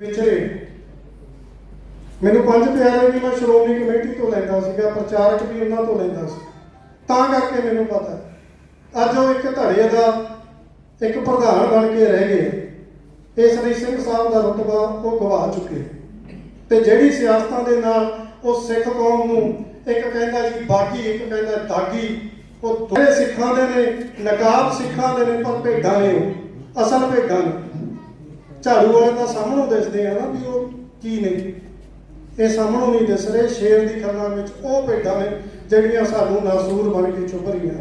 ਵਿਚਰੇ ਮੈਨੂੰ ਪੰਜ ਪਿਆਰੇ ਵੀ ਮੈਂ ਸ਼੍ਰੋਮਣੀ ਕਮੇਟੀ ਤੋਂ ਲੈਂਦਾ ਸੀਗਾ, ਪ੍ਰਚਾਰਕ ਵੀ ਉਹਨਾਂ ਤੋਂ ਲੈਂਦਾ ਸੀ। ਤਾਂ ਕਰਕੇ ਮੈਨੂੰ ਪਤਾ ਅੱਜ ਉਹ ਇੱਕ ਧੜੇ ਦਾ ਇੱਕ ਪ੍ਰਧਾਨ ਬਣ ਕੇ ਰਹਿ ਗਏ। ਇਸ ਲਈ ਸਿੰਘ ਸਾਹਿਬ ਦਾ ਰੁਤਬਾ ਉਹ ਗਵਾ ਚੁੱਕੇ। ਤੇ ਜਿਹੜੀ ਸਿਆਸਤਾਂ ਦੇ ਨਾਲ ਉਹ ਸਿੱਖ ਕੌਮ ਨੂੰ ਇੱਕ ਕਹਿੰਦਾ ਜੀ ਬਾਗੀ, ਇੱਕ ਕਹਿੰਦਾ ਦਾਗੀ, ਉਹ ਦੋਵੇਂ ਸਿੱਖਾਂ ਦੇ ਨੇ, ਨਕਾਬ ਸਿੱਖਾਂ ਦੇ ਨੇ, ਪਰ ਭੇਡਾਂ ਨੇ ਉਹ। ਅਸਲ ਭੇਡਾਂ ਨੇ। ਝਾੜੂ ਵਾਲੇ ਤਾਂ ਸਾਹਮਣੋਂ ਦਿਸਦੇ ਆ ਨਾ ਵੀ ਉਹ ਕੀ ਨੇ। ਇਹ ਸਾਹਮਣੋਂ ਨਹੀਂ ਦਿਸ ਰਹੇ, ਸ਼ੇਰ ਦੀ ਖੱਲਾਂ ਵਿੱਚ ਉਹ ਭੇਡਾਂ ਨੇ ਜਿਹੜੀਆਂ ਸਾਨੂੰ ਨਾਸੂਰ ਬਣ ਕੇ ਚੁੱਭ ਰਹੀਆਂ।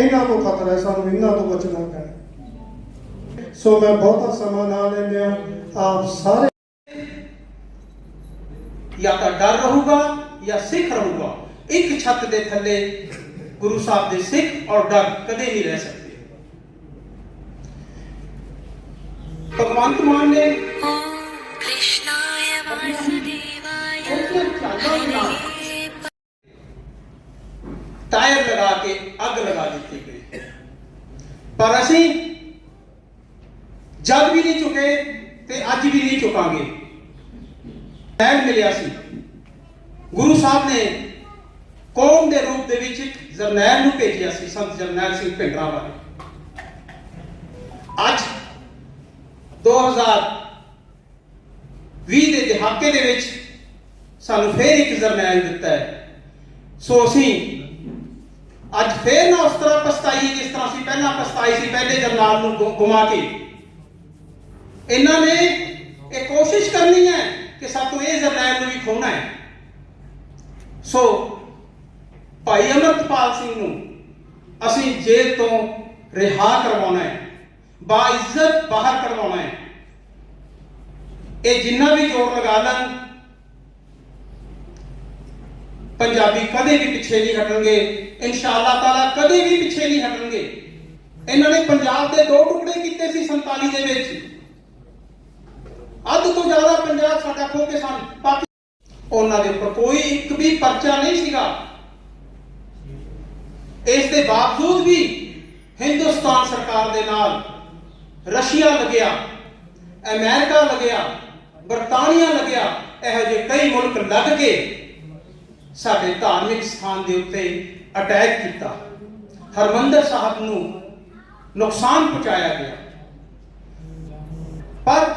ਇਹਨਾਂ ਤੋਂ ਖਤਰਾ ਹੈ, ਸਾਨੂੰ ਇਹਨਾਂ ਤੋਂ ਬਚਣਾ ਪੈਣਾ। ਸੋ ਮੈਂ ਬਹੁਤਾ ਸਮਾਂ ਨਾ ਲੈਂਦਿਆਂ ਆਪ ਸਾਰੇ ਜਾਂ ਤਾਂ ਡਰ ਰਹੂਗਾ, ਜਾਂ ਸਿੱਖ ਰਹੂਗਾ। ਇੱਕ ਛੱਤ ਦੇ ਥੱਲੇ ਗੁਰੂ ਸਾਹਿਬ ਦੇ ਸਿੱਖ ਔਰ ਡਰ ਕਦੇ ਨਹੀਂ ਰਹਿ ਸਕਦੇ। ਭਗਵੰਤ ਮਾਨ ਨੇ ਟਾਇਰ ਲਗਾ ਕੇ ਅੱਗ ਲਗਾ ਦਿੱਤੀ ਗਈ। ਪਰ ਅਸੀਂ ਜਦ ਵੀ ਨਹੀਂ ਚੁਕੇ ਤੇ ਅੱਜ ਵੀ ਨਹੀਂ ਚੁਕਾਂਗੇ ਟਾਇਰ ਮਿਲਿਆ ਸੀ। ਗੁਰੂ ਸਾਹਿਬ ਨੇ ਕੌਮ ਦੇ ਰੂਪ ਦੇ ਵਿੱਚ ਜਰਨੈਲ ਨੂੰ ਭੇਜਿਆ ਸੀ। ਸੰਤ ਜਰਨੈਲ ਸਿੰਘ ਭਿੰਡਰਾਵਾਲੇ। 2020 ਦੇ ਦਹਾਕੇ ਦੇ ਵਿੱਚ ਸਾਨੂੰ ਫੇਰ ਇੱਕ ਜਰਨੈਲ ਦਿੱਤਾ ਹੈ। ਸੋ ਅਸੀਂ ਅੱਜ ਫੇਰ ਨਾ ਉਸ ਤਰ੍ਹਾਂ ਪਛਤਾਈਏ ਜਿਸ ਤਰ੍ਹਾਂ ਅਸੀਂ ਪਹਿਲਾਂ ਪਛਤਾਈ ਸੀ, ਪਹਿਲੇ ਜਰਨੈਲ ਨੂੰ ਗੁ- ਗੁਮਾ ਕੇ। ਇਹਨਾਂ ਨੇ ਇਹ ਕੋਸ਼ਿਸ਼ ਕਰਨੀ ਹੈ ਕਿ ਸਾਤੋਂ ਇਹ ਜਰਨੈਲ ਨੂੰ ਵੀ ਖੋਣਾ ਹੈ। ਸੋ ਭਾਈ ਅਮਰਤਪਾਲ ਸਿੰਘ ਨੂੰ ਅਸੀਂ ਜੇਲ੍ਹ ਤੋਂ ਰਿਹਾ ਕਰਵਾਉਣਾ ਹੈ ਬਾ ਬਾਹਰ ਕਰਵਾਉਣਾ ਹੈ। ਇਹ ਜਿੰਨਾ ਵੀ ਜ਼ੋਰ ਲਗਾ ਲੈਣ ਪੰਜਾਬੀ ਕਦੇ ਵੀ ਪਿੱਛੇ ਨਹੀਂ ਹਟਣਗੇ, ਇਨਸ਼ਾਅੱਲਾ ਤਾਲਾ ਕਦੇ ਵੀ ਪਿੱਛੇ ਨਹੀਂ ਹਟਣਗੇ। ਇਹਨਾਂ ਨੇ ਪੰਜਾਬ ਦੇ ਦੋ ਟੁਕੜੇ ਕੀਤੇ ਸੀ 47 ਦੇ ਵਿੱਚ। ਅੱਧ ਤੋਂ ਜ਼ਿਆਦਾ ਪੰਜਾਬ ਸਾਡਾ ਖੋ ਕੇ ਸਨ। ਉਹਨਾਂ ਦੇ ਉੱਪਰ ਕੋਈ ਇੱਕ ਵੀ ਪਰਚਾ ਨਹੀਂ ਸੀਗਾ। ਇਸ ਦੇ ਬਾਵਜੂਦ ਵੀ ਹਿੰਦੁਸਤਾਨ ਸਰਕਾਰ ਦੇ ਨਾਲ ਰਸ਼ੀਆ ਲੱਗਿਆ, ਅਮਰੀਕਾ ਲੱਗਿਆ ਬਰਤਾਨੀਆ ਲੱਗਿਆ, ਇਹੋ ਜਿਹੇ ਕਈ ਮੁਲਕ ਲੱਗ ਕੇ ਸਾਡੇ ਧਾਰਮਿਕ ਸਥਾਨ ਦੇ ਉੱਤੇ ਅਟੈਕ ਕੀਤਾ। ਹਰਮੰਦਰ ਸਾਹਿਬ ਨੂੰ ਨੁਕਸਾਨ ਪਹੁੰਚਾਇਆ ਗਿਆ। ਪਰ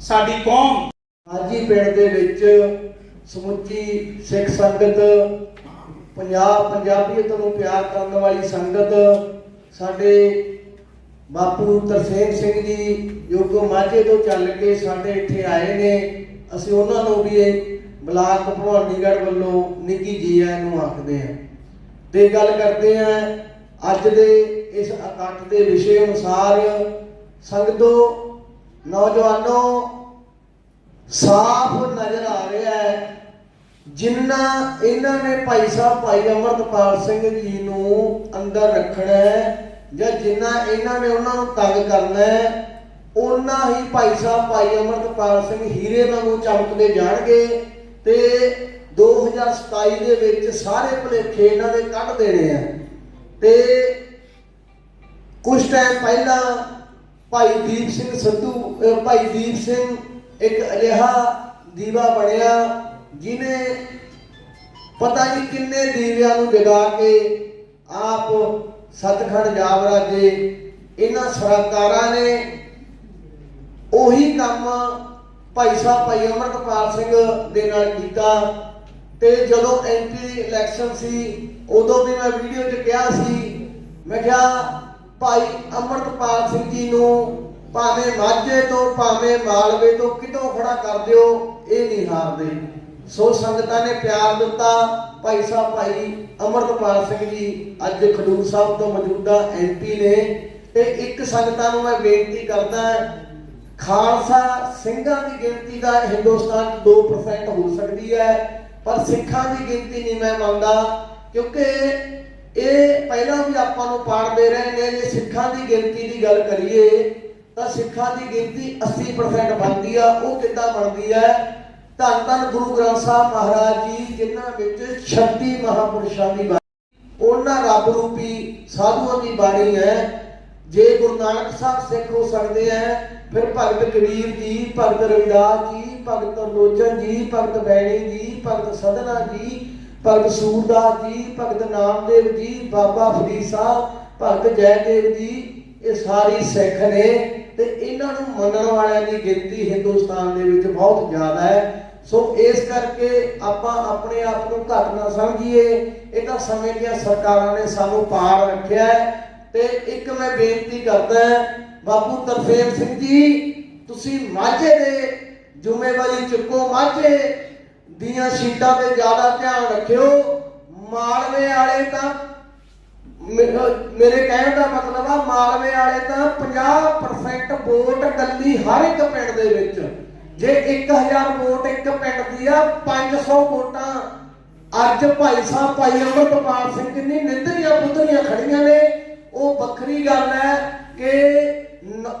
ਸਾਡੀ ਕੌਮ ਹਾਜੀ ਪਿੰਡ ਦੇ ਵਿੱਚ ਸਮੁੱਚੀ ਸਿੱਖ ਸੰਗਤ, ਪੰਜਾਬ ਪੰਜਾਬੀਅਤ ਨੂੰ ਪਿਆਰ ਕਰਨ ਵਾਲੀ ਸੰਗਤ, ਸਾਡੇ ਬਾਪੂ ਤਰਸੇਮ ਸਿੰਘ ਜੀ, ਜੋ ਮਾਝੇ ਤੋਂ ਚੱਲ ਕੇ ਸਾਡੇ ਇੱਥੇ ਆਏ ਨੇ, ਅਸੀਂ ਉਹਨਾਂ ਨੂੰ ਵੀ ਇਹ ਬਲਾਕ ਭਵਾਨੀਗੜ੍ਹ ਵੱਲੋਂ ਨਿੱਘੀ ਜੀ ਆਇਆਂ ਨੂੰ ਆਖਦੇ ਹਾਂ। ਤੇ ਗੱਲ ਕਰਦੇ ਹਾਂ ਅੱਜ ਦੇ ਇਸ ਇਕੱਠ ਦੇ ਵਿਸ਼ੇ ਅਨੁਸਾਰ ਸੰਗਤੋ, ਨੌਜਵਾਨੋ, ਸਾਫ਼ ਨਜ਼ਰ ਆ ਰਿਹਾ ਹੈ, ਜਿੰਨਾ ਇਹਨਾਂ ਨੇ ਭਾਈ ਸਾਹਿਬ ਭਾਈ ਅਮਰਤਪਾਲ ਸਿੰਘ ਜੀ ਨੂੰ ਅੰਦਰ ਰੱਖਣਾ ਹੈ ਜਾਂ ਜਿੰਨਾ ਇਹਨਾਂ ਨੇ ਉਹਨਾਂ ਨੂੰ ਤੰਗ ਕਰਨਾ ਹੈ, ਉਹਨਾਂ ਹੀ ਭਾਈ ਸਾਹਿਬ, ਭਾਈ ਅਮਰਤਪਾਲ ਸਿੰਘ ਹੀਰੇ ਵਾਂਗੂ ਚਮਕਦੇ ਜਾਣਗੇ ਤੇ 2027 ਦੇ ਵਿੱਚ ਸਾਰੇ ਭੁਲੇਖੇ ਇਹਨਾਂ ਦੇ ਕੱਢ ਦੇਣੇ ਆ। ਤੇ ਕੁਝ ਟਾਈਮ ਪਹਿਲਾਂ ਭਾਈ ਦੀਪ ਸਿੰਘ ਸੰਧੂ ਭਾਈ ਦੀਪ ਸਿੰਘ ਇੱਕ ਅਜਿਹਾ ਦੀਵਾ ਬਣਿਆ ਜਿਨੇ ਪਤਾ ਨਹੀਂ ਕਿੰਨੇ ਦੀਵਿਆਂ ਨੂੰ ਜਗਾ ਕੇ ਆਪ ਸਤਖੰਡ ਜਾਵਰਾਜੇ ਇਹਨਾਂ ਸਰਕਾਰਾਂ ਨੇ ਉਹੀ ਕੰਮ ਭਾਈ ਸਾਹਿਬ, ਭਾਈ ਅਮਰਤਪਾਲ ਸਿੰਘ ਦੇ ਨਾਲ ਕੀਤਾ ਤੇ ਜਦੋਂ ਐਮਪੀ ਇਲੈਕਸ਼ਨ ਸੀ, ਉਦੋਂ ਵੀ ਮੈਂ ਵੀਡੀਓ 'ਚ ਕਿਹਾ ਸੀ, ਮੈਂ ਕਿਹਾ, ਭਾਈ ਅਮਰਤਪਾਲ ਸਿੰਘ ਜੀ ਨੂੰ ਭਾਵੇਂ ਮਾਝੇ ਤੋਂ, ਭਾਵੇਂ ਮਾਲਵੇ ਤੋਂ ਕਿਤੋਂ ਖੜਾ ਕਰ ਦਿਓ, ਇਹ ਨਹੀਂ ਹਾਰਦੇ। ਸੋ ਸੰਗਤਾਂ ਨੇ ਪਿਆਰ ਦਿੱਤਾ, ਭਾਈ ਸਾਹਿਬ, ਭਾਈ ਅਮਰਤਪਾਲ ਸਿੰਘ ਜੀ ਅੱਜ ਖਡੂਰ ਸਾਹਿਬ ਤੋਂ ਮੌਜੂਦਾ ਐਮਪੀ ਨੇ ਤੇ ਇੱਕ ਸੰਗਤਾਂ ਨੂੰ ਮੈਂ ਬੇਨਤੀ ਕਰਦਾ ਖਾਲਸਾ ਸਿੰਘਾਂ ਦੀ ਗਿਣਤੀ ਦਾ ਹਿੰਦੁਸਤਾਨ 2% ਹੋ ਸਕਦੀ ਹੈ, ਪਰ ਸਿੱਖਾਂ ਦੀ ਗਿਣਤੀ ਨਹੀਂ ਮੈਂ ਮੰਨਦਾ, ਕਿਉਂਕਿ ਇਹ ਪਹਿਲਾਂ ਵੀ ਆਪਾਂ ਨੂੰ ਪਾੜਦੇ ਰਹੇ ਨੇ ਜੇ ਸਿੱਖਾਂ ਦੀ ਗਿਣਤੀ ਦੀ ਗੱਲ ਕਰੀਏ, ਤਾਂ ਸਿੱਖਾਂ ਦੀ ਗਿਣਤੀ 80% ਬਣਦੀ ਆ, ਉਹ ਕਿੱਦਾਂ ਬਣਦੀ ਹੈ? ਧੰਨ ਧੰਨ ਗੁਰੂ ਗ੍ਰੰਥ ਸਾਹਿਬ ਮਹਾਰਾਜ ਜੀ, ਜਿਨ੍ਹਾਂ ਵਿੱਚ 36 ਮਹਾਪੁਰਸ਼ਾਂ ਦੀ ਬਾਣੀ। ਉਹਨਾਂ ਰੱਬ ਰੂਪੀ ਸਾਧੂਆਂ ਦੀ ਬਾਣੀ ਹੈ। ਜੇ ਗੁਰੂ ਨਾਨਕ ਸਾਹਿਬ ਸਿੱਖ ਹੋ ਸਕਦੇ ਆ ਫਿਰ ਭਗਤ ਕਬੀਰ ਜੀ, ਭਗਤ ਰਵਿਦਾਸ ਜੀ, ਭਗਤ ਲੋਚਨ ਜੀ, ਭਗਤ ਬੈਣੀ ਜੀ, ਭਗਤ ਸਦਨਾ ਜੀ, ਭਗਤ ਸੂਰਦਾਸ ਜੀ, ਭਗਤ ਨਾਮਦੇਵ ਜੀ, ਬਾਬਾ ਫਰੀਦ ਸਾਹਿਬ, ਭਗਤ ਜੈਦੇਵ ਜੀ, ਇਹ ਸਾਰੇ ਸਿੱਖ ਨੇ। ਤੇ ਇਹਨਾਂ ਨੂੰ ਮੰਨਣ ਵਾਲਿਆਂ ਦੀ ਗਿਣਤੀ ਹਿੰਦੁਸਤਾਨ ਦੇ ਵਿੱਚ ਬਹੁਤ ਜ਼ਿਆਦਾ ਹੈ। ਸੋ ਇਸ ਕਰਕੇ ਆਪਾਂ ਆਪਣੇ ਆਪ ਨੂੰ ਘੱਟ ਨਾ ਸਮਝੀਏ। ਇਹ ਸਮੇਂ ਦੀਆਂ ਸਰਕਾਰਾਂ ਨੇ ਸਾਨੂੰ ਪਾਰ ਰੱਖਿਆ ਤੇ ਇੱਕ ਮੈਂ ਬੇਨਤੀ ਕਰਦਾ ਬਾਪੂ ਤਰਫੇਮ ਸਿੰਘ ਜੀ, ਤੁਸੀਂ ਮਾਝੇ ਦੇ ਜ਼ਿੰਮੇਵਾਰੀ ਚੁੱਕੋ। ਮਾਝੇ ਦੀਆਂ ਸੀਟਾਂ ਤੇ ਜ਼ਿਆਦਾ ਧਿਆਨ ਰੱਖਿਓ। ਮਾਲਵੇ ਵਾਲੇ ਤਾਂ ਮੇਰੇ ਕਹਿਣ ਦਾ ਮਤਲਬ ਆ, ਮਾਲਵੇ ਵਾਲੇ ਤਾਂ 50% ਵੋਟ ਗੱਲੀ ਹਰ ਇੱਕ ਪਿੰਡ ਦੇ ਵਿੱਚ। ਜੇ 1000 ਵੋਟ ਇੱਕ ਪਿੰਡ ਦੀ ਆ 500 ਵੋਟਾਂ। ਅੱਜ ਭਾਈ ਸਾਹਿਬ, ਭਾਈ ਅਮਰਪਾਲ ਸਿੰਘ ਜੀ ਨਿੱਧਰੀਆਂ ਪੁੱਤਰੀਆਂ ਖੜੀਆਂ ਨੇ। ਉਹ ਵੱਖਰੀ ਗੱਲ ਹੈ ਕਿ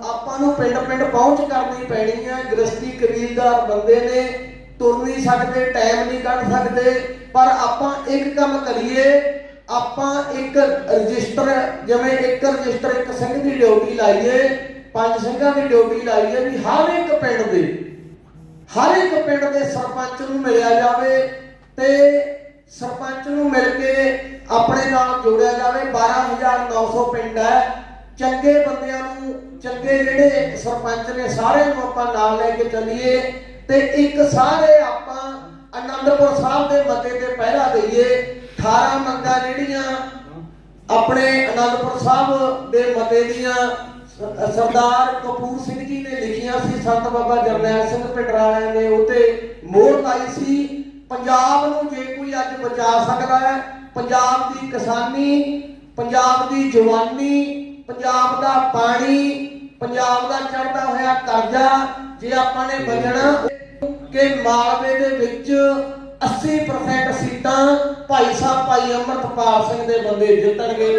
ਆਪਾਂ ਨੂੰ ਪਿੰਡ ਪਿੰਡ ਪਹੁੰਚ ਕਰਨੀ ਪੈਣੀ ਹੈ ਗ੍ਰਸਤੀ ਕਬੀਲਦਾਰ ਬੰਦੇ ਨੇ, ਤੁਰ ਨਹੀਂ ਸਕਦੇ, ਟਾਈਮ ਨਹੀਂ ਕੱਢ ਸਕਦੇ। ਪਰ ਆਪਾਂ ਇੱਕ ਕੰਮ ਕਰੀਏ ਆਪਾਂ ਇੱਕ ਰਜਿਸਟਰ, ਜਿਵੇਂ ਇੱਕ ਰਜਿਸਟਰ ਇੱਕ ਸਿੰਘ ਦੀ ਡਿਊਟੀ ਲਾਈਏ, ਪੰਜ ਸਿੰਘਾਂ ਦੀ ਡਿਊਟੀ ਲਾਈਏ ਵੀ ਹਰ ਇੱਕ ਪਿੰਡ ਦੇ, ਹਰ ਇੱਕ ਪਿੰਡ ਦੇ ਸਰਪੰਚ ਨੂੰ ਮਿਲਿਆ ਜਾਵੇ ਤੇ ਸਰਪੰਚ ਨੂੰ ਮਿਲ ਕੇ ਆਪਣੇ ਨਾਲ ਜੋੜਿਆ ਜਾਵੇ। 12900 ਪਿੰਡ ਹੈ। ਚੰਗੇ ਬੰਦਿਆਂ ਨੂੰ, ਚੰਗੇ ਜਿਹੜੇ ਸਰਪੰਚ ਨੇ, ਸਾਰਿਆਂ ਨੂੰ ਆਪਾਂ ਨਾਲ ਲੈ ਕੇ ਚੱਲੀਏ ਤੇ ਇੱਕ ਸਾਰੇ ਆਪਾਂ ਅਨੰਦਪੁਰ ਸਾਹਿਬ ਦੇ ਮਤੇ ਤੇ ਪਹਿਰਾ ਦਈਏ। 18 ਮੰਗਾਂ ਜਿਹੜੀਆਂ ਆਪਣੇ ਅਨੰਦਪੁਰ ਸਾਹਿਬ ਦੇ ਮਤੇ ਦੀਆਂ ਸਰਦਾਰ ਕਪੂਰ ਸਿੰਘ ਜੀ ਨੇ ਲਿਖੀਆਂ ਸੀ, ਸੰਤ ਬਾਬਾ ਜਰਨੈਲ ਸਿੰਘ ਪਿੰਡਰਾਲਿਆਂ ਨੇ ਉਤੇ। ਮੋਹਰ ਲਾਈ ਸੀ, ਪੰਜਾਬ ਨੂੰ ਜੇ ਕੋਈ ਅੱਜ ਬਚਾ ਸਕਦਾ ਹੈ, ਪੰਜਾਬ ਦੀ ਕਿਸਾਨੀ, ਪੰਜਾਬ ਦੀ ਜਵਾਨੀ, ਪੰਜਾਬ ਦਾ ਪਾਣੀ, ਪੰਜਾਬ ਦਾ ਚੜਦਾ ਹੋਇਆ ਕਰਜ਼ਾ, ਜੇ ਆਪਾਂ ਨੇ ਬਚਣਾ, ਕਿ ਮਾਲਵੇ ਦੇ ਵਿੱਚ 80% ਸੀਟਾਂ ਭਾਈ ਸਾਹਿਬ, ਭਾਈ ਅਮਰਤਪਾਲ ਸਿੰਘ ਦੇ ਬੰਦੇ ਜਿੱਤਣਗੇ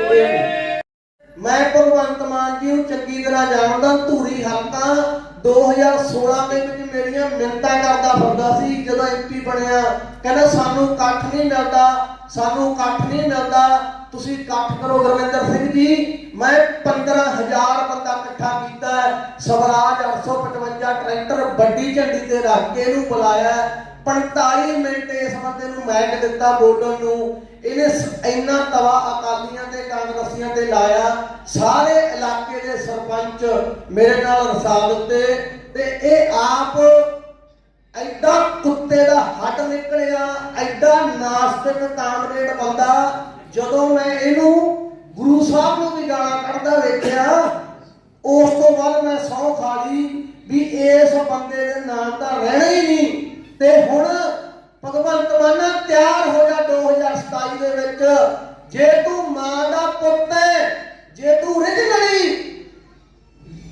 ਮੈਂ ਭਗਵੰਤ ਮਾਨ ਜੀ ਨੂੰ ਚੰਗੀ ਤਰ੍ਹਾਂ ਜਾਣਦਾ, ਧੂਰੀ ਹਲਕਾ 2016 ਦੇ ਵਿੱਚ ਮੇਰੀਆਂ ਮਿੰਤਾਂ ਕਰਦਾ ਫਿਰਦਾ ਸੀ, ਜਦੋਂ ਐਮਪੀ ਬਣਿਆ। ਕਹਿੰਦਾ, ਸਾਨੂੰ ਇਕੱਠ ਨਹੀਂ ਮਿਲਦਾ, ਸਾਨੂੰ ਇਕੱਠ ਨਹੀਂ ਮਿਲਦਾ। ਤੁਸੀਂ ਇਕੱਠ ਕਰੋ ਗੁਰਵਿੰਦਰ ਸਿੰਘ ਜੀ। ਮੈਂ 15000 ਬੰਦਾ ਇਕੱਠਾ ਕੀਤਾ। ਹੈ। ਸਵਰਾਜ 855 ਟਰੈਕਟਰ ਵੱਡੀ ਝੰਡੀ ਤੇ ਰੱਖ ਕੇ ਇਹਨੂੰ ਬੁਲਾਇਆ। 45 ਮਿੰਟ ਇਸ ਬੰਦੇ ਨੂੰ ਮੈਕ ਦਿੱਤਾ ਬੋਲਣ ਨੂੰ। ਇਹਨੇ ਇੰਨਾ ਤਵਾ ਅਕਾਲੀਆਂ ਤੇ ਕਾਂਗਰਸੀਆਂ ਤੇ ਲਾਇਆ। ਸਾਰੇ ਇਲਾਕੇ ਦੇ ਸਰਪੰਚ ਮੇਰੇ ਨਾਲ ਰਸਾ ਦਿੱਤੇ ਤੇ ਇਹ ਆਪ ਐਡਾ ਕੁੱਤੇ ਦਾ ਹੱਡ ਨਿਕਲਿਆ, ਐਡਾ ਨਾਸਤਿਕ ਕਾਮਰੇਡ ਬੰਦਾ। ਜਦੋਂ ਮੈਂ ਇਹਨੂੰ ਗੁਰੂ ਸਾਹਿਬ ਨੂੰ ਵੀ ਗਾਲਾਂ ਕੱਢਦਾ ਵੇਖਿਆ, ਉਸ ਤੋਂ ਬਾਅਦ ਮੈਂ ਸਹੁੰ ਖਾ ਲਈ ਵੀ ਇਸ ਬੰਦੇ ਦੇ ਨਾਮ ਤਾਂ ਰਹਿਣਾ ਹੀ ਨਹੀਂ। ਤੇ ਹੁਣ ਭਗਵੰਤ ਮਾਨਾ ਤਿਆਰ ਹੋ ਜਾ 2027 ਦੇ ਵਿੱਚ। ਜੇ ਤੂੰ ਮਾਂ ਦਾ ਪੁੱਤ ਹੈ ਜੇ ਤੂੰ originally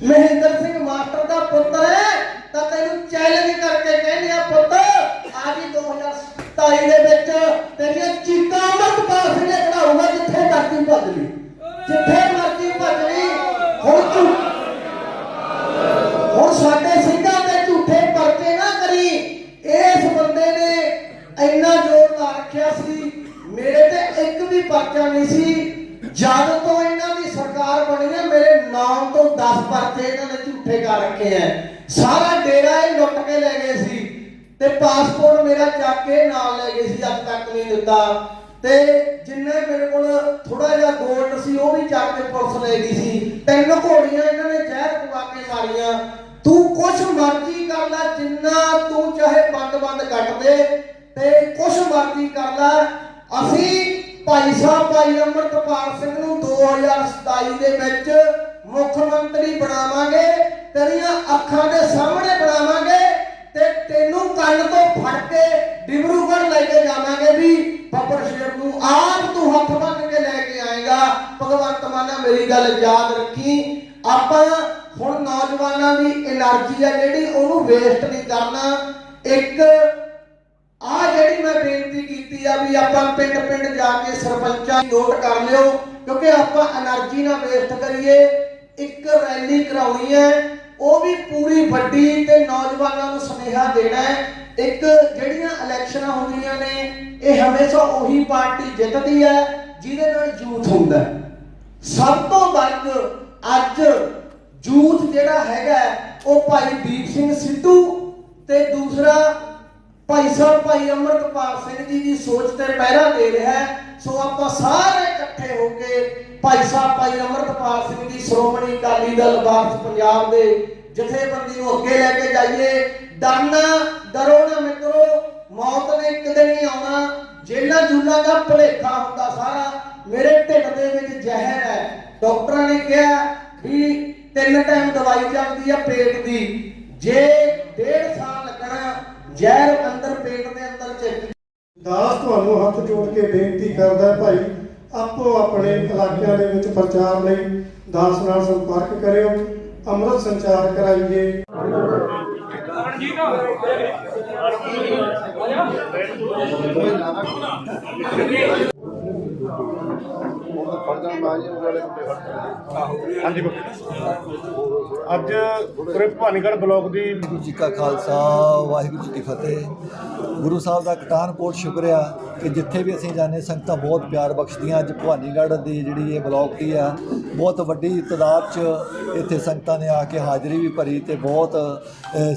ਮਹਿੰਦਰ ਸਿੰਘ ਮਾਸਟਰ ਦਾ ਪੁੱਤਰ ਹੈ ਤਾਂ ਤੈਨੂੰ ਚੈਲੰਜ ਕਰਕੇ ਕਹਿੰਦੇ ਆ, ਪੁੱਤ ਆਜੀ 2027 ਦੇ ਵਿੱਚ ਤੇਰੀਆਂ ਚੀਕਾਂ ਅਮਰਪਾਲ ਸਿੰਘ ਨੇ ਕਢਾਊਗਾ, ਜਿੱਥੇ ਮਰਜ਼ੀ ਭੱਜ ਲਈ। ਜਿੱਥੇ ਮਰਜ਼ੀ ਭੱਜ ਲਈ। ਹੁਣ ਤੂੰ ਹੁਣ ਸਾਡੇ ਸਿੰਘਾਂ ਤੇ ਝੂਠੇ ਪਰਚੇ ਨਾ ਕਰੀ ਇਸ ਬੰਦੇ ਨੇ ਇੰਨਾ ਜ਼ੋਰ ਲਾ ਰੱਖਿਆ ਸੀ। ਮੇਰੇ ਤੇ ਇੱਕ ਵੀ ਪਰਚਾ ਨਹੀਂ ਸੀ। ਜਦ ਤੋਂ ਇਹਨਾਂ ਦੀ ਸਰਕਾਰ ਬਣੀ ਹੈ, ਮੇਰੇ ਨਾਮ ਤੋਂ 10 ਪਰਚੇ ਇਹਨਾਂ ਨੇ ਝੂਠੇ ਕਰ ਰੱਖੇ ਐ ਸਾਰਾ ਡੇਰਾ ਇਹ ਲੁੱਟ ਕੇ ਲੈ ਗਏ ਸੀ। ਤੇ ਪਾਸਪੋਰਟ ਮੇਰਾ ਚੱਕ ਕੇ ਨਾਲ ਲੈ ਗਏ ਸੀ ਅੱਜ ਤੱਕ ਨਹੀਂ ਦਿੱਤਾ। ਤੇ ਜਿੰਨੇ ਮੇਰੇ ਕੋਲ ਥੋੜਾ ਜਿਹਾ ਗੋਲਡ ਸੀ, ਉਹ ਵੀ ਚੱਕ ਕੇ ਪੁਲਿਸ ਲੈ ਗਈ ਸੀ। ਤਿੰਨ ਘੋੜੀਆਂ ਇਹਨਾਂ ਨੇ ਜ਼ਹਿਰ ਪਵਾ ਕੇ ਮਾਰੀਆਂ। ਤੂੰ ਕੁਛ ਮਰਜ਼ੀ ਕਰ ਲੈ, ਜਿੰਨਾ ਤੂੰ ਚਾਹੇ ਬੰਦ ਬੰਦ ਕੱਟ ਦੇ। ਤੇ ਕੁਛ ਮਰਜ਼ੀ ਕਰਦਾ ਅਸੀਂ ਭਾਈ ਸਾਹਿਬ, ਭਾਈ ਅੰਮ੍ਰਿਤਪਾਲ ਸਿੰਘ ਨੂੰ 2027 ਦੇ ਵਿੱਚ ਮੁੱਖ ਮੰਤਰੀ ਬਣਾਵਾਂਗੇ, ਤੇਰੀਆਂ ਅੱਖਾਂ ਦੇ ਸਾਹਮਣੇ ਬਣਾਵਾਂਗੇ ਤੇ ਤੈਨੂੰ ਕੰਨ ਤੋਂ ਫੜ ਕੇ ਡਿਬਰੂਗੜ੍ਹ ਲੈ ਕੇ ਜਾਵਾਂਗੇ ਵੀ ਬੱਬਰ ਸ਼ੇਰ ਨੂੰ ਆਪ ਤੂੰ ਹੱਥ ਵੱਟ ਕੇ ਲੈ ਕੇ ਆਏਗਾ। ਭਗਵੰਤ ਮਾਨਾ ਮੇਰੀ ਗੱਲ ਯਾਦ ਰੱਖੀ। ਆਪਾਂ ਹੁਣ ਨੌਜਵਾਨਾਂ ਦੀ એનર્ਜੀ ਆ ਜਿਹੜੀ, ਉਹਨੂੰ ਵੇਸਟ ਨਹੀਂ ਕਰਨਾ। ਇੱਕ ਕੀਤੀ ਆ ਵੀ ਆਪਾਂ ਪਿੰਡ ਪਿੰਡ ਜਾ ਕੇ ਸਰਪੰਚਾਂ ਨੋਟ ਕਰ ਲਿਓ, ਕਿਉਂਕਿ ਆਪਾਂ એનર્ਜੀ ਨਾ ਵੇਸਟ ਕਰੀਏ, ਇੱਕ ਰੈਲੀ ਕਰਾਉਣੀ ਹੈ, ਉਹ ਵੀ ਪੂਰੀ ਵੱਡੀ ਤੇ ਨੌਜਵਾਨਾਂ ਨੂੰ ਸੁਨੇਹਾ ਦੇਣਾ ਹੈ। ਇੱਕ ਜਿਹੜੀਆਂ ਇਲੈਕਸ਼ਨਾਂ ਹੁੰਦੀਆਂ ਨੇ, ਇਹ ਹਮੇਸ਼ਾ ਉਹੀ ਪਾਰਟੀ ਜਿੱਤਦੀ ਹੈ, ਜਿਹਦੇ ਨਾਲ ਜੂਥ ਹੁੰਦਾ ਸਭ ਤੋਂ ਵੱਧ ਅੱਜ ਜੂਥ ਜਿਹੜਾ ਹੈਗਾ, ਉਹ ਭਾਈ ਦੀਪ ਸਿੰਘ ਸਿੱਧੂ ਤੇ ਦੂਸਰਾ ਭਾਈ ਸਾਹਿਬ, ਭਾਈ ਅਮਰਤਪਾਲ ਸਿੰਘ ਜੀ ਦੀ ਸੋਚ ਤੇ ਪਹਿਰਾ ਦੇ ਰਿਹਾ ਹੈ। ਸੋ ਆਪਾਂ ਸਾਰੇ ਇਕੱਠੇ ਹੋ ਕੇ ਭਾਈ ਸਾਹਿਬ, ਭਾਈ ਅਮਰਤਪਾਲ ਸਿੰਘ ਜੀ, ਸ਼੍ਰੋਮਣੀ ਅਕਾਲੀ ਦਲ ਵਾਰਸ ਪੰਜਾਬ ਦੇ ਜਥੇਬੰਦੀ ਨੂੰ ਅੱਗੇ ਲੈ ਕੇ ਜਾਈਏ। ਡਰਨਾ, ਡਰੋ ਨਾ ਮਿੱਤਰੋ, ਮੌਤ ਨੇ ਇੱਕ ਦਿਨ ਹੀ ਆਉਣਾ। ਜੇਲਾਂ ਜੁਲਾਂ ਦਾ ਭਲੇਖਾ ਹੁੰਦਾ ਸਾਰਾ। ਮੇਰੇ ਢਿੱਡ ਦੇ ਵਿੱਚ ਜ਼ਹਿਰ ਹੈ। ਡਾਕਟਰਾਂ ਨੇ ਕਿਹਾ ਵੀ ਤਿੰਨ ਟਾਈਮ ਦਵਾਈ ਚੱਲਦੀ ਆ ਪੇਟ ਦੀ। ਜੇ ਡੇਢ ਸਾਲ ਲੱਗਣਾ ਜ਼ਹਿਰ ਅੰਦਰ ਪੇਟ ਦੇ ਅੰਦਰ ਚੱਲ ਦਾਸ ਤੁਹਾਨੂੰ ਹੱਥ ਜੋੜ ਕੇ ਬੇਨਤੀ ਕਰਦਾ ਹੈ ਭਾਈ ਆਪੋ ਆਪਣੇ ਇਲਾਕਿਆਂ ਦੇ ਵਿੱਚ ਪ੍ਰਚਾਰ ਲਈ ਦਾਸ ਨਾਲ ਸੰਪਰਕ ਕਰਿਓ ਅੰਮ੍ਰਿਤ ਸੰਚਾਰ ਕਰਾਈਏ। ਹਾਂਜੀ ਅੱਜ ਪੂਰੇ ਭਵਾਨੀਗੜ੍ਹ ਬਲਾਕ ਦੀ ਵਾਹਿਗੁਰੂ ਜੀ ਕਾ ਖਾਲਸਾ ਵਾਹਿਗੁਰੂ ਜੀ ਕੀ ਫਤਿਹ। ਗੁਰੂ ਸਾਹਿਬ ਦਾ ਕਟਾਨਕੋਟ ਸ਼ੁਕਰਿਆ ਕਿ ਜਿੱਥੇ ਵੀ ਅਸੀਂ ਜਾਂਦੇ ਸੰਗਤਾਂ ਬਹੁਤ ਪਿਆਰ ਬਖਸ਼ਦੀਆਂ। ਅੱਜ ਭਵਾਨੀਗੜ੍ਹ ਦੀ ਜਿਹੜੀ ਇਹ ਬਲਾਕ ਦੀ ਆ ਬਹੁਤ ਵੱਡੀ ਤਾਦਾਦ 'ਚ ਇੱਥੇ ਸੰਗਤਾਂ ਨੇ ਆ ਕੇ ਹਾਜ਼ਰੀ ਵੀ ਭਰੀ ਤੇ ਬਹੁਤ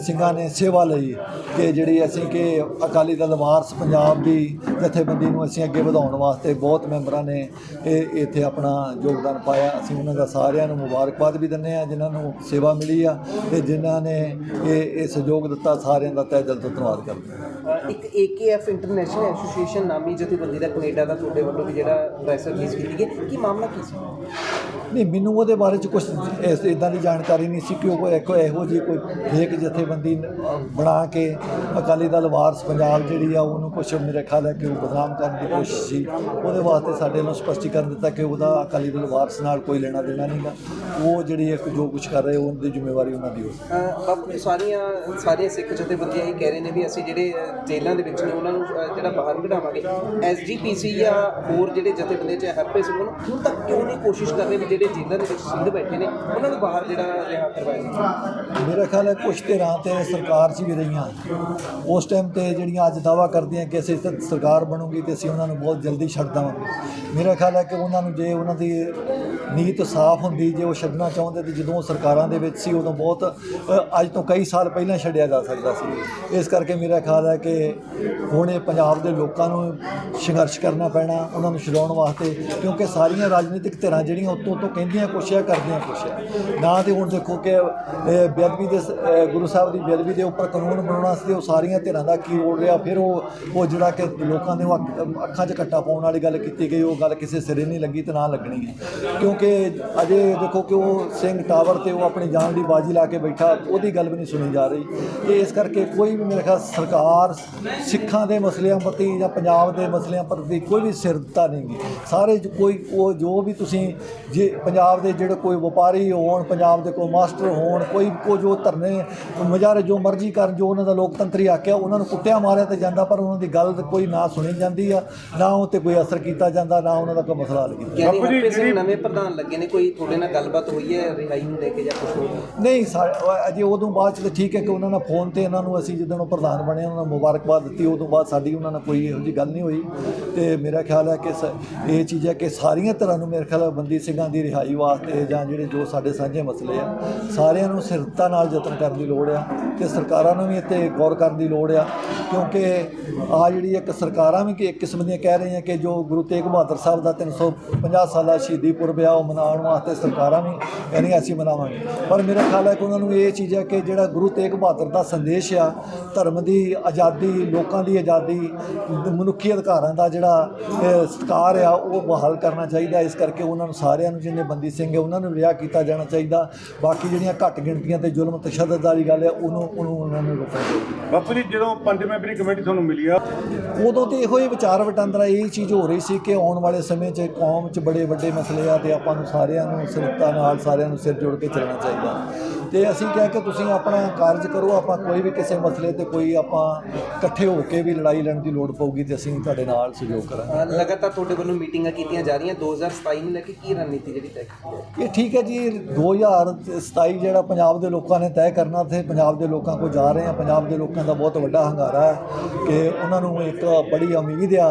ਸਿੰਘਾਂ ਨੇ ਸੇਵਾ ਲਈ ਕਿ ਜਿਹੜੀ ਅਸੀਂ ਕਿ ਅਕਾਲੀ ਦਲ ਵਾਰਸ ਪੰਜਾਬ ਦੀ ਜਥੇਬੰਦੀ ਨੂੰ ਅਸੀਂ ਅੱਗੇ ਵਧਾਉਣ ਵਾਸਤੇ ਬਹੁਤ ਮੈਂਬਰਾਂ ਨੇ ਇਹ ਇੱਥੇ ਆਪਣਾ ਯੋਗਦਾਨ ਪਾਇਆ ਅਸੀਂ ਉਹਨਾਂ ਦਾ ਸਾਰਿਆਂ ਨੂੰ ਮੁਬਾਰਕਬਾਦ ਵੀ ਦਿੰਦੇ ਆ ਜਿਨ੍ਹਾਂ ਨੂੰ ਸੇਵਾ ਮਿਲੀ ਆ ਤੇ ਜਿਨ੍ਹਾਂ ਨੇ ਇਹ ਇਹ ਸਹਿਯੋਗ ਦਿੱਤਾ ਸਾਰਿਆਂ ਦਾ ਤਹਿ ਦਿਲ ਤੋਂ ਧੰਨਵਾਦ ਕਰਦੇ ਇੱਕ AKF ਇੰਟਰਨੈਸ਼ਨਲ ਐਸੋਸੀਏਸ਼ਨ ਨਾਮੀ ਜਥੇਬੰਦੀ ਦਾ ਕੈਨੇਡਾ ਦਾ ਤੁਹਾਡੇ ਵੱਲੋਂ ਵੀ ਜਿਹੜਾ ਪ੍ਰੈਸ ਰਿਲੀਜ਼ ਕੀਤੀ ਗਈ ਕੀ ਮਾਮਲਾ ਕੀ ਸੀ? ਨਹੀਂ ਮੈਨੂੰ ਉਹਦੇ ਬਾਰੇ ਚ ਕੁਝ ਇਸ ਇਦਾਂ ਦੀ ਜਾਣਕਾਰੀ ਨਹੀਂ ਸੀ ਕਿ ਉਹ ਕੋਈ ਇੱਕੋ ਇਹੋ ਜਿਹੀ ਕੋਈ ਫੇਕ ਜਥੇਬੰਦੀ ਬਣਾ ਕੇ ਅਕਾਲੀ ਦਲ ਵਾਰਸ ਪੰਜਾਬ ਜਿਹੜੀ ਆ ਉਹਨੂੰ ਕੁਝ ਮੇਰੇ ਖਿਆਲ ਹੈ ਕਿ ਉਹ ਬਦਨਾਮ ਕਰਨ ਦੀ ਕੋਸ਼ਿਸ਼ ਸੀ। ਉਹਦੇ ਵਾਸਤੇ ਸਾਡੇ ਨੂੰ ਸਪਸ਼ਟੀਕਰਨ ਦਿੱਤਾ ਕਿ ਉਹਦਾ ਅਕਾਲੀ ਦਲ ਵਾਰਸ ਨਾਲ ਕੋਈ ਲੈਣਾ ਦੇਣਾ ਨਹੀਂਗਾ ਉਹ ਜਿਹੜੀ ਇੱਕ ਜੋ ਕੁਝ ਕਰ ਰਹੇ ਉਹਦੀ ਜ਼ਿੰਮੇਵਾਰੀ ਉਹਨਾਂ ਦੀ ਹੋ ਬਾਪੂ ਸਾਰੀਆਂ ਸਾਰੀਆਂ ਸਿੱਖ ਜਥੇਬੰਦੀਆਂ ਇਹ ਕਹਿ ਰਹੇ ਨੇ ਵੀ ਅਸੀਂ ਜਿਹੜੇ ਜੇਲ੍ਹਾਂ ਦੇ ਵਿੱਚ ਨੇ ਉਹਨਾਂ ਨੂੰ ਜਿਹੜਾ ਬਾਹਰ ਕਢਾਵਾਂਗੇ। ਐਸਜੀਪੀਸੀ ਜਾਂ ਹੋਰ ਜਿਹੜੇ ਜਥੇਬੰਦੀਆਂ ਚ ਹਰਪੇ ਸਿੰਘ ਨੂੰ ਹੁਣ ਤੱਕ ਕਿਉਂ ਨਹੀਂ ਕੋਸ਼ਿਸ਼ ਕਰ ਰਹੇ ਵੀ ਜਿਹੜੇ ਜੇਲ੍ਹਾਂ ਦੇ ਵਿੱਚ ਸਿੰਘ ਬੈਠੇ ਨੇ ਉਹਨਾਂ ਨੂੰ ਬਾਹਰ ਜਿਹੜਾ ਰਿਹਾ ਕਰਵਾਇਆ ਜਾਵੇ? ਮੇਰਾ ਖਿਆਲ ਹੈ ਕੁਝ ਧਿਰਾਂ ਤੇ ਸਰਕਾਰ 'ਚ ਵੀ ਰਹੀਆਂ। ਉਸ ਟਾਈਮ ਤੇ ਜਿਹੜੀਆਂ ਅੱਜ ਦਾਵਾ ਕਰਦੀਆਂ ਕਿ ਅਸੀਂ ਤਾਂ ਸਰਕਾਰ ਬਣੂਗੀ ਤੇ ਅਸੀਂ ਉਹਨਾਂ ਨੂੰ ਬਹੁਤ ਜਲਦੀ ਛੱਡ ਦੇਵਾਂਗੇ। ਮੇਰਾ ਖਿਆਲ ਹੈ ਕਿ ਉਹਨਾਂ ਨੂੰ ਜੇ ਉਹਨਾਂ ਦੀ ਨੀਤ ਸਾਫ਼ ਹੁੰਦੀ, ਜੇ ਉਹ ਛੱਡਣਾ ਚਾਹੁੰਦੇ ਤੇ ਜਦੋਂ ਉਹ ਸਰਕਾਰਾਂ ਦੇ ਵਿੱਚ ਸੀ, ਉਦੋਂ ਬਹੁਤ ਅੱਜ ਤੋਂ ਕਈ ਸਾਲ ਪਹਿਲਾਂ ਛੱਡਿਆ ਜਾ ਸਕਦਾ ਸੀ। ਇਸ ਕਰਕੇ ਮੇਰਾ ਖਿਆਲ ਹੈ ਕਿ ਹੁਣੇ ਪੰਜਾਬ ਦੇ ਲੋਕਾਂ ਨੂੰ ਸੰਘਰਸ਼ ਕਰਨਾ ਪੈਣਾ, ਉਹਨਾਂ ਨੂੰ ਛਡਾਉਣ ਵਾਸਤੇ, ਕਿਉਂਕਿ ਸਾਰੀਆਂ ਰਾਜਨੀਤਿਕ ਧਿਰਾਂ ਜਿਹੜੀਆਂ ਉੱਤੋਂ ਤੋਂ ਕਹਿੰਦੀਆਂ ਕੁਛ ਹੈ ਕਰਦੀਆਂ ਕੁਛ ਹੈ ਨਾ ਤੇ ਹੁਣ ਦੇਖੋ ਕਿ ਬੇਅਦਬੀ ਦੇ ਗੁਰੂ ਸਾਹਿਬ ਦੀ ਬੇਅਦਬੀ ਦੇ ਉੱਪਰ ਕਾਨੂੰਨ ਬਣਾਉਣਾ ਸੀ, ਉਹ ਸਾਰੀਆਂ ਧਿਰਾਂ ਦਾ ਕੀ ਰੋਲ ਰਿਹਾ, ਫਿਰ ਉਹ ਉਹ ਜਿਹੜਾ ਕਿ ਲੋਕਾਂ ਦੇ ਉਹ ਅੱਖ- ਅੱਖਾਂ 'ਚ ਕੱਟਾ ਪਾਉਣ ਵਾਲੀ ਗੱਲ ਕੀਤੀ ਗਈ, ਉਹ ਗੱਲ ਕਿਸੇ ਸਿਰੇ ਨਹੀਂ ਲੱਗੀ। ਤੇ ਨਾ ਲੱਗਣੀ। ਹੈ ਕਿਉਂਕਿ ਅਜੇ ਦੇਖੋ ਕਿ ਉਹ ਸਿੰਘ ਟਾਵਰ ਤੇ ਉਹ ਆਪਣੀ ਜਾਨ ਦੀ ਬਾਜੀ ਲਾ ਕੇ ਬੈਠਾ, ਉਹਦੀ ਗੱਲ ਵੀ ਨਹੀਂ ਸੁਣੀ ਜਾ ਰਹੀ। ਤੇ ਇਸ ਕਰਕੇ ਕੋਈ ਵੀ ਮੇਰੇ ਖਿਆਲ ਸਰਕਾਰ ਸਿੱਖਾਂ ਦੇ ਮਸਲਿਆਂ ਪ੍ਰਤੀ ਜਾਂ ਪੰਜਾਬ ਦੇ ਮਸਲਿਆਂ ਪ੍ਰਤੀ ਕੋਈ ਵੀ ਸਿਰਦਤਾ ਨਹੀਂ ਗੀ। ਸਾਰੇ ਕੋਈ, ਉਹ ਜੋ ਵੀ ਤੁਸੀਂ ਜੇ ਪੰਜਾਬ ਦੇ ਜਿਹੜੇ ਕੋਈ ਵਪਾਰੀ ਹੋਣ, ਪੰਜਾਬ ਦੇ ਕੋਈ ਮਾਸਟਰ ਹੋਣ, ਕੋਈ ਕੋ ਜੋ ਧਰਨੇ ਮਜਾਰੇ ਜੋ ਮਰਜ਼ੀ ਕਰਨ, ਜੋ ਉਹਨਾਂ ਦਾ ਲੋਕਤੰਤਰੀ ਹੱਕ ਉਹਨਾਂ ਨੂੰ ਕੁੱਟਿਆ ਮਾਰਿਆ ਤੇ ਜਾਂਦਾ, ਪਰ ਉਹਨਾਂ ਦੀ ਗੱਲ ਕੋਈ ਨਾ ਸੁਣੀ ਜਾਂਦੀ ਆ, ਨਾ ਉਹ ਤੇ ਕੋਈ ਅਸਰ ਕੀਤਾ ਜਾਂਦਾ, ਨਾ ਉਹਨਾਂ ਦਾ ਕੋਈ ਮਸਲਾ ਹੱਲ ਕੀਤਾ ਬਾਪੂ ਜੀ, ਹਰਪੇ ਸਿੰਘ ਜਿਹੜੀ- ਨਵੇਂ ਪ੍ਰਧਾਨ ਲੱਗੇ ਨੇ ਕੋਈ ਤੁਹਾਡੇ ਨਾਲ ਗੱਲਬਾਤ ਹੋਈ ਹੈ ਰਿਹਾਈ ਨੂੰ ਲੈ ਕੇ ਜਾਂ ਕੁਝ ਹੋਰ? ਨਹੀਂ ਸਾ- ਅਹ ਅਜੇ ਉਦੋਂ ਬਾਅਦ ਚ ਤਾਂ ਠੀਕ ਹੈ ਕਿ ਉਹਨਾਂ ਨਾਲ ਫੋਨ ਤੇ ਇਹਨਾਂ ਨੂੰ ਅਸੀਂ ਜਦੋਂ ਉਹ ਪ੍ਰਧਾਨ ਬਣੇ ਉਹਨਾਂ ਨੂੰ ਮੁਬਾਰਕਬਾਦ ਦਿੱਤੀ ਉਦੋਂ ਬਾਅਦ ਸਾਡੀ ਉਹਨਾਂ ਨਾਲ ਕੋਈ ਇਹੋ ਜਿਹੀ ਗੱਲ ਨਹੀਂ ਹੋਈ। ਤੇ ਮੇਰਾ ਖਿਆਲ ਹੈ ਕਿ ਸ- ਇਹ ਚੀਜ਼ ਹੈ ਕਿ ਸਾਰੀਆਂ ਤਰ੍ਹਾਂ ਨੂੰ ਮੇਰੇ ਖਿਆਲ ਹੈ ਬੰਦੀ ਸਿੰਘਾਂ ਦੀ ਰਿਹਾਈ ਵਾਸਤੇ ਜਾਂ ਜਿਹੜੇ ਜੋ ਸਾਡੇ ਸਾਂਝੇ ਮਸਲੇ ਆ ਸਾਰਿਆਂ ਨੂੰ ਸਿਰਤਾ ਨਾਲ ਯਤਨ ਕਰਨ ਦੀ ਲੋੜ ਆ ਤੇ ਸਰਕਾਰਾਂ ਨੂੰ ਵੀ ਇੱਥੇ ਗੌਰ ਕਰਨ ਦੀ ਲੋੜ ਆ। ਕਿਉਂਕਿ ਆ ਜਿਹੜੀ ਇੱਕ ਸਰਕਾਰਾਂ ਵੀ ਕਿ ਇੱਕ ਕਿਸਮ ਦੀਆਂ ਕਹਿ ਰਹੀਆਂ ਕਿ ਜੋ ਗੁਰੂ ਤੇਗ ਬਹਾਦਰ ਸਾਹਿਬ ਦਾ 350 ਸਾਲਾ ਸ਼ਹੀਦੀ ਪੁਰਬ ਆ ਉਹ ਮਨਾਉਣ ਵਾਸਤੇ ਸਰਕਾਰਾਂ ਵੀ ਕਹਿੰਦੀਆਂ ਅਸੀਂ ਮਨਾਵਾਂਗੇ। ਪਰ ਮੇਰਾ ਖਿਆਲ ਹੈ ਕਿ ਉਹਨਾਂ ਨੂੰ ਇਹ ਚੀਜ਼ ਹੈ ਕਿ ਜਿਹੜਾ ਗੁਰੂ ਤੇਗ ਬਹਾਦਰ ਦਾ ਸੰਦੇਸ਼ ਆ ਧਰਮ ਦੀ ਆਜ਼ਾਦੀ ਲੋਕਾਂ ਦੀ ਆਜ਼ਾਦੀ ਮਨੁੱਖੀ ਅਧਿਕਾਰਾਂ ਦਾ ਜਿਹੜਾ ਸਤਿਕਾਰ ਆ ਉਹ ਬਹਾਲ ਕਰਨਾ ਚਾਹੀਦਾ। ਇਸ ਕਰਕੇ ਉਹਨਾਂ ਨੂੰ ਸਾਰਿਆਂ ਨੂੰ ਜਿੰਨੇ ਬੰਦੀ ਸਿੰਘ ਹੈ ਉਹਨਾਂ ਨੂੰ ਰਿਹਾ ਕੀਤਾ ਜਾਣਾ ਚਾਹੀਦਾ। ਬਾਕੀ ਜਿਹੜੀਆਂ ਘੱਟ ਗਿਣਤੀਆਂ ਤੇ ਜ਼ੁਲਮ ਤਸ਼ੱਦਦ ਵਾਲੀ ਗੱਲ ਹੈ ਉਹਨੂੰ ਉਹਨੂੰ ਉਹਨਾਂ ਨੂੰ ਰੋਕਣਾ ਚਾਹੀਦਾ। ਬਾਪੂ ਜੀ ਜਦੋਂ ਪੰਜ ਮੈਂਬਰੀ ਕਮੇਟੀ ਤੁਹਾਨੂੰ ਮਿਲੀ ਆ? ਉਦੋਂ ਤੇ ਇਹੋ ਹੀ ਵਿਚਾਰ ਵਟਾਂਦਰਾ ਇਹ ਚੀਜ਼ ਹੋ ਰਹੀ ਸੀ ਕਿ ਆਉਣ ਵਾਲੇ ਸਮੇਂ 'ਚ ਕੌਮ 'ਚ ਬੜੇ ਵੱਡੇ ਮਸਲੇ ਆ ਤੇ ਆਪਾਂ ਨੂੰ ਸਾਰਿਆਂ ਨੂੰ ਸਿਰਤਾ ਨਾਲ ਸਾਰਿਆਂ ਨੂੰ ਸਿਰ ਜੋੜ ਕੇ ਚੱਲਣਾ ਚਾਹੀਦਾ। ਤੇ ਅਸੀਂ ਕਿਹਾ ਕਿ ਤੁਸੀਂ ਆਪਣਾ ਕਾਰਜ ਕਰੋ ਆਪਾਂ ਕੋਈ ਵੀ ਕਿਸੇ ਮਸਲੇ ਤੇ ਕੋਈ ਆਪਾਂ ਇਕੱਠੇ ਹੋ ਕੇ ਵੀ ਲੜਾਈ ਲੜਨ ਦੀ ਲੋੜ ਪਊਗੀ ਤੇ ਅਸੀਂ ਤੁਹਾਡੇ ਨਾਲ ਸਹਿਯੋਗ ਕਰਾਂਗੇ। ਲਗਾਤਾਰ ਤੁਹਾਡੇ ਵੱਲੋਂ ਮੀਟਿੰਗਾਂ ਕੀਤੀਆਂ ਜਾ ਰਹੀਆਂ 2027 ਨੂੰ ਲੈ ਕੇ ਕੀ ਰਣਨੀਤੀ ਜਿਹੜੀ ਤੈਅ ਕੀਤੀ ਹੈ? ਇਹ ਠੀਕ ਹੈ ਜੀ 2027 ਜਿਹੜਾ ਪੰਜਾਬ ਦੇ ਲੋਕਾਂ ਨੇ ਤੈਅ ਕਰਨਾ ਤੇ ਪੰਜਾਬ ਦੇ ਲੋਕਾਂ ਕੋਲ ਜਾ ਰਹੇ ਆ ਪੰਜਾਬ ਦੇ ਲੋਕਾਂ ਦਾ ਬਹੁਤ ਵੱਡਾ ਹੰਗਾਰਾ ਹੈ ਕਿ ਉਹਨਾਂ ਨੂੰ ਇੱਕ ਬੜੀ ਉਮੀਦ ਆ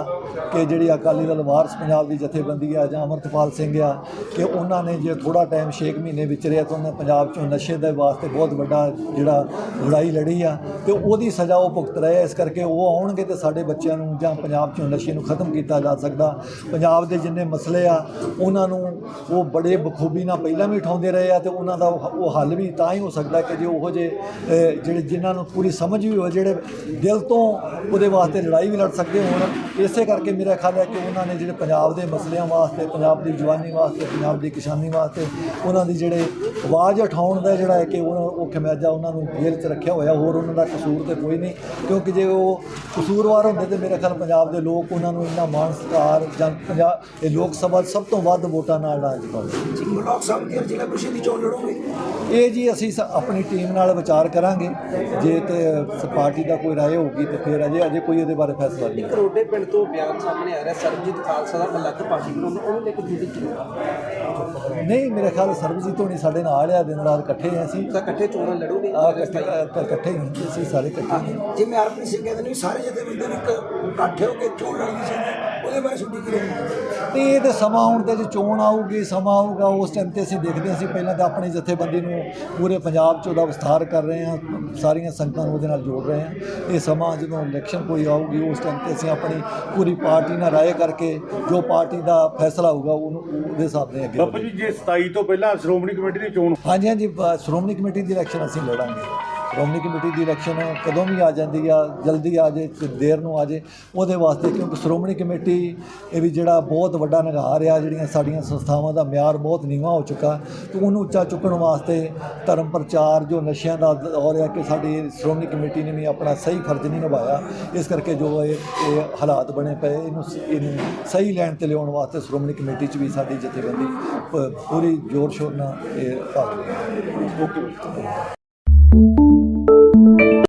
ਕਿ ਜਿਹੜੀ ਅਕਾਲੀ ਦਲ ਵਾਰਸ ਪੰਜਾਬ ਦੀ ਜਥੇਬੰਦੀ ਆ ਜਾਂ ਅਮਰਤਪਾਲ ਸਿੰਘ ਆ ਕਿ ਉਹਨਾਂ ਨੇ ਜੇ ਥੋੜਾ ਟਾਈਮ 6 ਮਹੀਨੇ ਵਿੱਚ ਰਿਹਾ ਤਾਂ ਉਹਨਾਂ ਪੰਜਾਬ ਚੋਂ ਨਸ਼ੇ ਦੇ ਵਾਸਤੇ ਬਹੁਤ ਵੱਡਾ ਜਿਹੜਾ ਲੜਾਈ ਲੜੀ ਆ ਤੇ ਉਹਦੀ ਸਜ਼ਾ ਉਹ ਭੁਗਤ ਰਹੇ ਇਸ ਕਰਕੇ ਉਹ ਆਉਣਗੇ ਤੇ ਸਾਡੇ ਬੱਚਿਆਂ ਨੂੰ ਜਾਂ ਪੰਜਾਬ ਚੋਂ ਨਸ਼ੇ ਨੂੰ ਖਤਮ ਕੀਤਾ ਜਾ ਸਕਦਾ। ਪੰਜਾਬ ਦੇ ਜਿੰਨੇ ਮਸਲੇ ਆ, ਉਹਨਾਂ ਨੂੰ ਉਹ ਬੜੇ ਬਖੂਬੀ ਨਾਲ ਪਹਿਲਾਂ ਵੀ ਉਠਾਉਂਦੇ ਰਹੇ ਆ ਤੇ ਉਹਨਾਂ ਦਾ ਉਹ ਹੱਲ ਵੀ ਤਾਂ ਹੀ ਹੋ ਸਕਦਾ ਕਿ ਜੇ ਉਹ ਜੇ ਜਿਹੜੇ ਜਿਨ੍ਹਾਂ ਨੂੰ ਪੂਰੀ ਸਮਝ ਵੀ ਹੋ ਜਿਹੜੇ ਦਿਲ ਤੋਂ ਉਹਦੇ ਵਾਸਤੇ ਲੜਾਈ ਵੀ ਲੜ ਸਕਦੇ ਹੋਣ। ਇਸੇ ਕਰਕੇ ਮੇਰਾ ਖਿਆਲ ਹੈ ਕਿ ਉਹਨਾਂ ਨੇ ਜਿਹੜੇ ਪੰਜਾਬ ਦੇ ਮਸਲਿਆਂ ਵਾਸਤੇ, ਪੰਜਾਬ ਦੀ ਜਵਾਨੀ ਵਾਸਤੇ, ਪੰਜਾਬ ਦੀ ਕਿਸਾਨੀ ਵਾਸਤੇ, ਉਹਨਾਂ ਦੀ ਜਿਹੜੇ ਆਵਾਜ਼ ਉਠਾਉਣ ਦਾ ਜਿਹੜਾ ਹੈ ਕਿ ਉਹਨਾਂ ਉਹ ਖਮਿਆਜਾ ਉਹਨਾਂ ਨੂੰ ਜੇਲ੍ਹ 'ਚ ਰੱਖਿਆ ਹੋਇਆ ਹੋਰ ਉਹਨਾਂ ਦਾ ਕਸੂਰ ਤੇ ਕੋਈ ਨਹੀਂ। ਕਿਉਂਕਿ ਜੇ ਉਹ ਕਸੂਰਵਾਰ ਹੁੰਦੇ ਤੇ ਮੇਰੇ ਖਿਆਲ ਪੰਜਾਬ ਦੇ ਲੋਕ ਉਹਨਾਂ ਨੂੰ ਇੰਨਾ ਮਾਣ ਸਤਿਕਾਰ ਜਾਂ ਪੰਜਾਬ ਇਹ ਲੋਕ ਸਭਾ ਸਭ ਤੋਂ ਵੱਧ ਵੋਟਾਂ ਨਾਲ ਰਾਜ ਪਾਉਂਦੇ ਬਲਾਕ ਸਾਹਿਬ ਦੀ ਜ਼ਿਲ੍ਹਾ ਪ੍ਰੀਸ਼ਦ ਦੀ ਚੋਣ ਲੜੋਗੇ? ਇਹ ਜੀ ਅਸੀਂ ਆਪਣੀ ਟੀਮ ਨਾਲ ਵਿਚਾਰ ਕਰਾਂਗੇ। ਜੇ ਤੇ ਪਾਰਟੀ ਦਾ ਕੋਈ ਰਾਏ ਹੋਊਗੀ ਤੇ ਫਿਰ ਅਜੇ ਅਜੇ ਕੋਈ ਇਹਦੇ ਬਾਰੇ ਫੈਸਲਾ ਨਹੀਂ। ਇੱਕ ਰੋਡੇ ਪਿੰਡ ਤੋਂ ਬਿਆਨ ਸਾਹਮਣੇ ਆ ਰਿਹਾ ਸਰਬਜੀਤ ਖਾਲਸਾ ਦਾ ਅਲੱਗ ਪਾਰਟੀ ਬਣਾਉਣਾ ਉਹਨੂੰ ਲੈ ਕੇ ਕੀ ਰਾਏ? ਨਹੀਂ ਮੇਰੇ ਖਿਆਲ ਸਰਬਜੀਤ ਹੋਣੀ ਸਾਡੇ ਨਾਲ ਆ ਦਿਨ ਰਾਤ ਇਕੱਠੇ ਆ ਅਸੀਂ ਤਾਂ ਇਕੱਠੇ ਚੋਣਾਂ ਲੜੋਗੇ? ਆ ਇਕੱਠੇ ਇਕੱਠੇ ਹੀ ਹਾਂ, ਅਸੀਂ ਸਾਰੇ ਇਕੱਠੇ। ਜਿਵੇਂ ਹਰਪ੍ਰੀਤ ਸਿੰਘ ਕਹਿੰਦੇ ਨੇ ਵੀ ਸਾਰੇ ਜਥੇਬੰਦੀਆਂ ਨੂੰ ਇੱਕ ਇਕੱਠੇ ਹੋ ਕੇ ਚੋਣ ਲੜਨੀ ਚਾਹੀਦੀ ਉਹਦੇ ਬਾਰੇ ਤੁਹਾਡੀ ਕੀ ਰਾਏ ਹੈ ਤੇ ਇਹ ਤੇ ਸਮਾਂ ਹੁਣ ਤੇ ਜੇ ਚੋਣ ਆਊਗੀ ਸਮਾਂ ਆਊਗਾ ਉਸ ਟਾਈਮ ਤੇ ਅਸੀਂ ਦੇਖਦੇ ਹਾਂ ਅਸੀਂ ਪਹਿਲਾਂ ਤਾਂ ਆਪਣੀ ਜਥੇਬੰਦੀ ਨੂੰ ਪੂਰੇ ਪੰਜਾਬ 'ਚ ਉਹਦਾ ਵਿਸਥਾਰ ਕਰ ਰਹੇ ਹਾਂ ਸਾਰੀਆਂ ਸੰਗਤਾਂ ਨੂੰ ਉਹਦੇ ਨਾਲ ਜੋੜ ਰਹੇ ਹਾਂ ਇਹ ਸਮਾਂ ਜਦੋਂ ਇਲੈਕਸ਼ਨ ਕੋਈ ਆਊਗੀ ਉਸ ਟਾਈਮ ਤੇ ਅਸੀਂ ਆਪਣੀ ਪੂਰੀ ਪਾਰਟੀ ਨਾਲ ਰਾਏ ਕਰਕੇ ਜੋ ਪਾਰਟੀ ਦਾ ਫੈਸਲਾ ਹੋਊਗਾ ਉਹਨੂੰ ਉਹਦੇ ਹਿਸਾਬ ਨਾਲ ਅੱਗੇ ਬਾਪੂ। ਜੀ ਜੇ 27 ਤੋਂ ਪਹਿਲਾਂ ਸ਼੍ਰੋਮਣੀ ਕਮੇਟੀ ਦੀ ਚੋਣ ਹਾਂਜੀ ਹਾਂਜੀ ਸ਼੍ਰੋਮਣੀ ਕਮੇਟੀ ਦੀ ਇਲੈਕਸ਼ਨ ਅਸੀਂ ਲੜਾਂਗੇ ਸ਼੍ਰੋਮਣੀ ਕਮੇਟੀ ਦੀ ਇਲੈਕਸ਼ਨ ਕਦੋਂ ਵੀ ਆ ਜਾਂਦੀ ਆ, ਜਲਦੀ ਆ ਜੇ ਤੇ ਦੇਰ ਨੂੰ ਆ ਜੇ, ਉਹਦੇ ਵਾਸਤੇ ਕਿਉਂਕਿ ਸ਼੍ਰੋਮਣੀ ਕਮੇਟੀ ਇਹ ਵੀ ਜਿਹੜਾ ਬਹੁਤ ਵੱਡਾ ਨਿਗਾਰ ਆ, ਜਿਹੜੀਆਂ ਸਾਡੀਆਂ ਸੰਸਥਾਵਾਂ ਦਾ ਮਿਆਰ ਬਹੁਤ ਨੀਵਾਂ ਹੋ ਚੁੱਕਾ। ਤੇ ਉਹਨੂੰ ਉੱਚਾ ਚੁੱਕਣ ਵਾਸਤੇ ਧਰਮ ਪ੍ਰਚਾਰ ਜੋ ਨਸ਼ਿਆਂ ਦਾ ਦੌਰ ਆ ਕਿ ਸਾਡੀ ਸ਼੍ਰੋਮਣੀ ਕਮੇਟੀ ਨੇ ਵੀ ਆਪਣਾ ਸਹੀ ਫਰਜ਼ ਨਹੀਂ ਨਿਭਾਇਆ, ਇਸ ਕਰਕੇ ਜੋ ਇਹ ਹਾਲਾਤ ਬਣੇ ਪਏ, ਇਹਨੂੰ ਇਹਨੂੰ ਸਹੀ ਲੈਣ ਤੇ ਲਿਆਉਣ ਵਾਸਤੇ ਸ਼੍ਰੋਮਣੀ ਕਮੇਟੀ 'ਚ ਵੀ ਸਾਡੀ ਜਥੇਬੰਦੀ ਪੂਰੀ ਜ਼ੋਰ ਸ਼ੋਰ ਨਾਲ ਇਹ ਭਾਗ ਲੈ ਓਕੇ